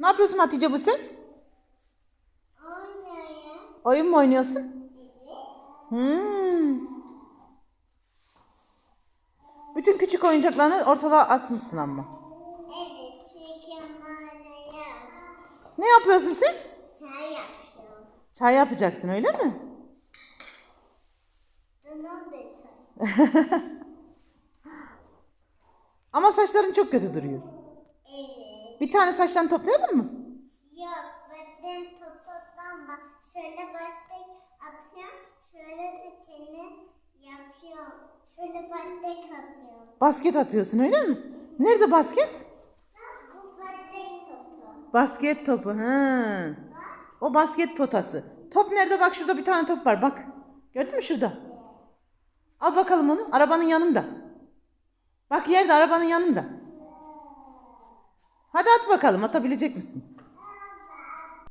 Ne yapıyorsun Hatice bu sen? Oynuyorum. Oyun mu oynuyorsun? Evet. Hmm. Bütün küçük oyuncaklarını ortalığa atmışsın ama. Evet. Çünkü manaya Ne yapıyorsun sen? çay yapıyorum. Çay yapacaksın öyle mi? Bunu desem. Ama saçların çok kötü duruyor. Bir tane saçtan toplayalım mı? Yok. Ben topuktan bak. Şöyle batek atıyorum. Şöyle de çene yapıyorum. Şöyle batek atıyorum. Basket atıyorsun öyle mi? Nerede basket? Bu batek topu. Basket topu. Ha. O basket potası. Top nerede? Bak şurada bir tane top var. Bak. Gördün mü şurada? Al bakalım onu. Arabanın yanında. Bak yerde arabanın yanında. Hadi at bakalım. Atabilecek misin?